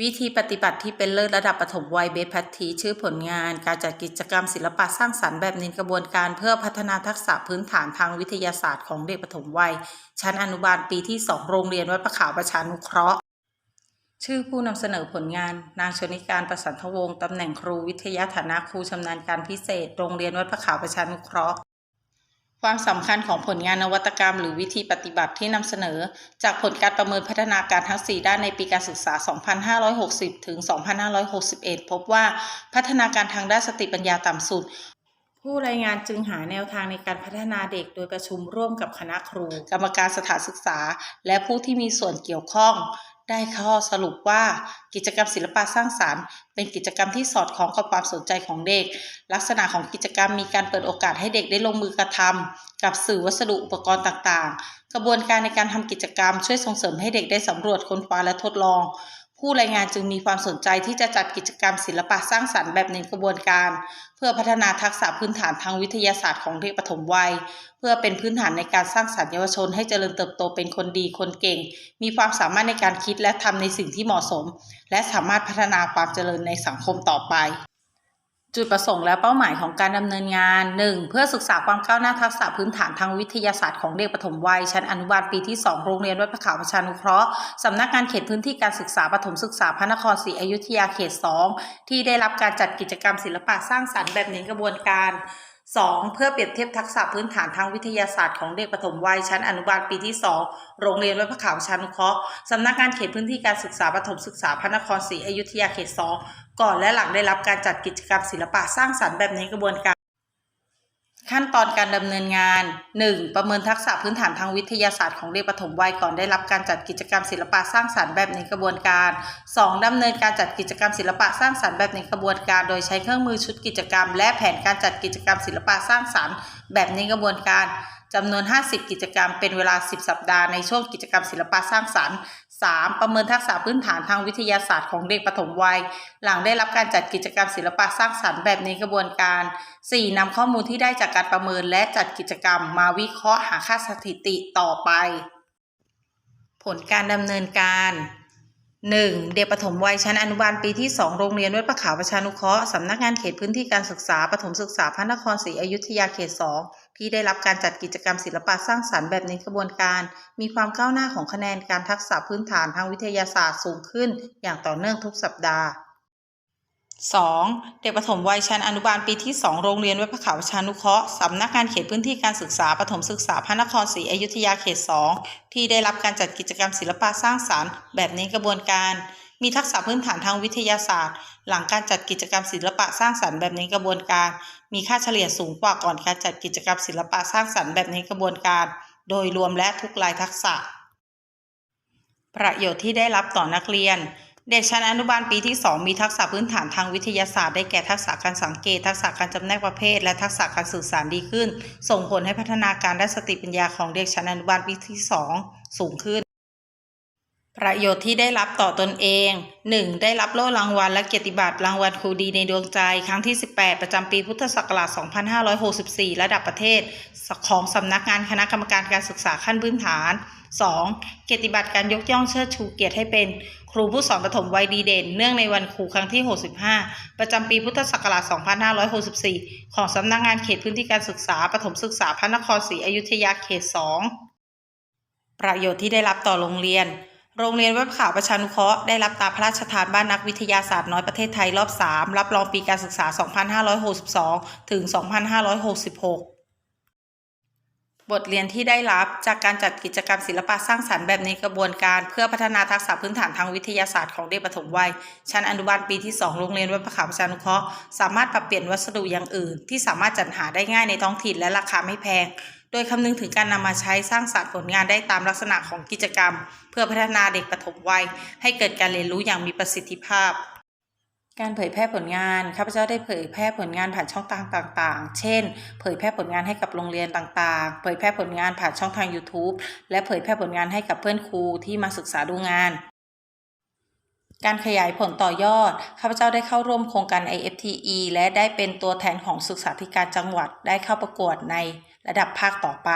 วิธีปฏิบัติที่เป็นเลิศระดับปฐมวัยเบสพัททีชื่อผลงาน การจัดกิจกรรมศิลปะสร้างสรรค์แบบน้นกระบวนการเพื่อพัฒนาทักษะพื้นฐานทางวิทยาศาสตร์ของเด็กปฐมวัย ชั้นอนุบาลปีที่ 2 โรงเรียนวัดประขาวประชานุเคราะห์ ชื่อผู้นำเสนอผลงาน นางชนิการประสันทวงศ์ตำแหน่งครูวิทยาฐานะครูชำนาญการพิเศษ โรงเรียนวัดประขาวประชานุเคราะห์ ความสำคัญของผลงานนวัตกรรม หรือวิธีปฏิบัติที่นำเสนอ จากผลการประเมินพัฒนาการทั้ง 4 ด้านในปีการศึกษา 2560 ถึง 2561 พบว่าพัฒนาการทางด้านสติปัญญาต่ำสุด ผู้รายงานจึงหาแนวทางในการพัฒนาเด็กโดยประชุมร่วมกับคณะครู กรรมการสถานศึกษา และผู้ที่มีส่วนเกี่ยวข้อง ได้ข้อสรุปว่ากิจกรรมศิลปะสร้างสารรค์ เป็นกิจกรรมที่สอดคล้องกับความสนใจของเด็ก ลักษณะของกิจกรรมมีการเปิดโอกาสให้เด็กได้ลงมือกระทำกับสื่อวัสดุอุปกรณ์ต่างๆ กระบวนการในการทำกิจกรรมช่วยส่งเสริมให้เด็กได้สำรวจค้นคว้าและทดลอง ผู้รายงานจึงมีความสนใจที่จะจัดกิจกรรมศิลปะสร้างสรรค์แบบเน้นกระบวนการ เพื่อพัฒนาทักษะพื้นฐานทางวิทยาศาสตร์ของเด็กปฐมวัย เพื่อเป็นพื้นฐานในการสร้างสรรค์เยาวชน ให้เจริญเติบโตเป็นคนดีคนเก่ง มีความสามารถในการคิดและทำในสิ่งที่เหมาะสม และสามารถพัฒนาความเจริญในสังคมต่อไป จุดประสงค์และเป้าหมายของการดำเนินงาน 1. เพื่อศึกษาความก้าวหน้าทักษะพื้นฐานทางวิทยาศาสตร์ของเด็กปฐมวัย ชั้นอนุบาลปีที่ 2 โรงเรียนวัดพระขาวประชานุเคราะห์สำนักงานเขตพื้นที่การศึกษาปฐมศึกษาพระนครศรีอยุธยาเขต 2 ที่ได้รับการจัดกิจกรรมศิลปะสร้างสรรค์แบบเน้นกระบวนการ 2. เพื่อเปรียบเทียบทักษะพื้นฐานทางวิทยาศาสตร์ของเด็กปฐมวัยชั้นอนุบาลปีที่ 2 โรงเรียนวัดพระขาวชานุเคราะห์สำนักงานเขตพื้นที่การศึกษาปฐมศึกษาพระนครศรีอยุธยาเขต 2 ก่อนและหลังได้รับการจัดกิจกรรมศิลปะสร้างสรรค์แบบเน้นกระบวนการ ขั้นตอนการดำเนินงาน 1. ประเมินทักษะพื้นฐานทางวิทยาศาสตร์ของเด็กปฐมวัยก่อนได้รับการจัดกิจกรรมศิลปะสร้างสรรค์แบบในกระบวนการ 2. ดำเนินการจัดกิจกรรมศิลปะสร้างสรรค์แบบในกระบวนการ โดยใช้เครื่องมือชุดกิจกรรม และแผนการจัดกิจกรรมศิลปะสร้างสรรค์แบบในกระบวนการจำนวน 50 กิจกรรมเป็นเวลา 10 สัปดาห์ในช่วงกิจกรรมศิลปะสร้างสรรค์ 3. ประเมินทักษะพื้นฐานทางวิทยาศาสตร์ของเด็กปฐมวัย หลังได้รับการจัดกิจกรรมศิลปะสร้างสรรค์แบบในกระบวนการ 4. นำข้อมูลที่ได้จากการประเมินและจัดกิจกรรมมาวิเคราะห์หาค่าสถิติต่อไป ผลการดำเนินการ 1. เด็กปฐมวัยชั้นอนุบาลปีที่ 2 โรงเรียนวัดประขาวประชานุเคราะห์สำนักงานเขตพื้นที่การศึกษาปฐมศึกษาพระนครศรีอยุธยาเขต 2 ที่ได้รับการจัดกิจกรรมศิลปะสร้างสรรค์แบบในกระบวนการ มีความก้าวหน้าของคะแนนการทักษะพื้นฐานทางวิทยาศาสตร์สูงขึ้น อย่างต่อเนื่องทุกสัปดาห์ 2. เด็กปฐมวัยชั้นอนุบาลปีที่ 2 โรงเรียนวัดพระขาวชานุเคราะห์สำนักงานเขตพื้นที่การศึกษาปฐมศึกษาพระนครศรีอยุธยาเขต 2 ที่ได้รับการจัดกิจกรรมศิลปะสร้างสรรค์ แบบในกระบวนการ มีทักษะพื้นฐานทางวิทยาศาสตร์ หลังการจัดกิจกรรมศิลปะสร้างสรรค์แบบในกระบวนการ มีค่าเฉลี่ยสูงกว่าก่อนการจัดกิจกรรมศิลปะสร้างสรรค์แบบในกระบวนการ โดยรวมและทุกรายทักษะ ประโยชน์ที่ได้รับต่อนักเรียน เด็กชั้นอนุบาลปีที่ 2 มีทักษะพื้นฐานทางวิทยาศาสตร์ได้แก่ทักษะการสังเกต ทักษะการจำแนกประเภท และทักษะการสื่อสารดีขึ้น ส่งผลให้พัฒนาการด้านสติปัญญาของเด็กชั้นอนุบาลปีที่ 2 สูงขึ้น ประโยชน์ที่ได้รับต่อตนเอง 1. ได้รับโล่รางวัลและเกียรติบัตรรางวัลครูดีในดวงใจ ครั้งที่ 18 ประจำปีพุทธศักราช 2564 ระดับประเทศ ของสำนักงานคณะกรรมการการศึกษาขั้นพื้นฐาน 2. เกียรติบัตรการยกย่องเชิดชูเกียรติให้เป็น ครูผู้สอนประถมวัยดีเด่น เนื่องในวันครูครั้งที่ 65 ประจำปีพุทธศักราช 2564 ของสำนักงานเขตพื้นที่การศึกษาประถมศึกษาพระนครศรีอยุธยาเขต 2 ประโยชน์ที่ได้รับต่อโรงเรียน โรงเรียนวัดข่าวประชานุเคราะห์ได้รับตาพระราชทานบ้านนักวิทยาศาสตร์น้อยประเทศไทยรอบ 3 รับรองปีการศึกษา 2562 ถึง 2566บทเรียนที่ได้รับจากการจัดกิจกรรมศิลปะสร้างสรรค์แบบในกระบวนการเพื่อพัฒนาทักษะพื้นฐานทางวิทยาศาสตร์ของเด็กปฐมวัย ชั้นอนุบาลปีที่ 2 โรงเรียนวัดประขาวประชานุเคราะห์สามารถปรับเปลี่ยนวัสดุอย่างอื่น ที่สามารถจัดหาได้ง่ายในท้องถิ่นและราคาไม่แพง โดยคำนึงถึงการนำมาใช้สร้างสรรค์ผลงานได้ตามลักษณะของกิจกรรม เพื่อพัฒนาเด็กปฐมวัย ให้เกิดการเรียนรู้อย่างมีประสิทธิภาพ การเผยแพร่ผลงานข้าพเจ้าได้เผยแพร่ผลงานผ่านช่องทางต่างๆ เช่น เผยแพร่ผลงานให้กับโรงเรียนต่างๆ เผยแพร่ผลงานผ่านช่องทาง YouTube และเผยแพร่ผลงานให้กับเพื่อนครูที่มาศึกษาดูงาน การขยายผลต่อยอด ข้าพเจ้าได้เข้าร่วมโครงการ IFTE และได้เป็นตัวแทนของศึกษาธิการจังหวัดได้เข้าประกวดในระดับภาคต่อไป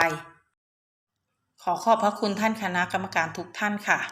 ขอขอบพระคุณท่านคณะกรรมการทุกท่านค่ะ